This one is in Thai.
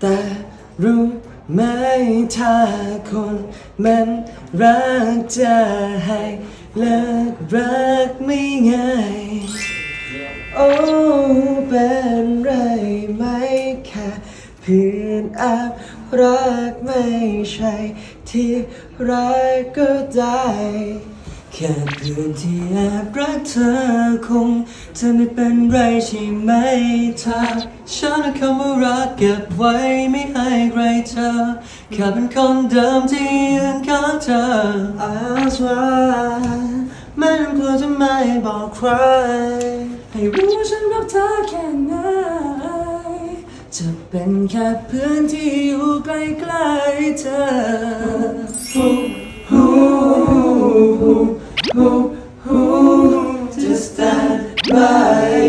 แต่รู้ไหมถ้าคนมันรักจะให้เลิกรักไม่ง่าย โอ้เป็นไรไหมแค่เพื่อนแอบรักไม่ใช่ที่รักก็ได้ แค่เพื่อนที่แอบรักเธอคงจะไม่เป็นไรใช่ไหมถ้าฉันเอาคำว่ารักเก็บไว้ไม่ให้ใครเธอแค่เป็นคนเดิมที่ยืนข้างเธอ I swear ไม่ต้องกลัวจะไม่บอกใคร ให้รู้ว่าฉันรักเธอแค่ไหนจะเป็นแค่เพื่อนที่อยู่ใกล้ๆเธอ Just Bye.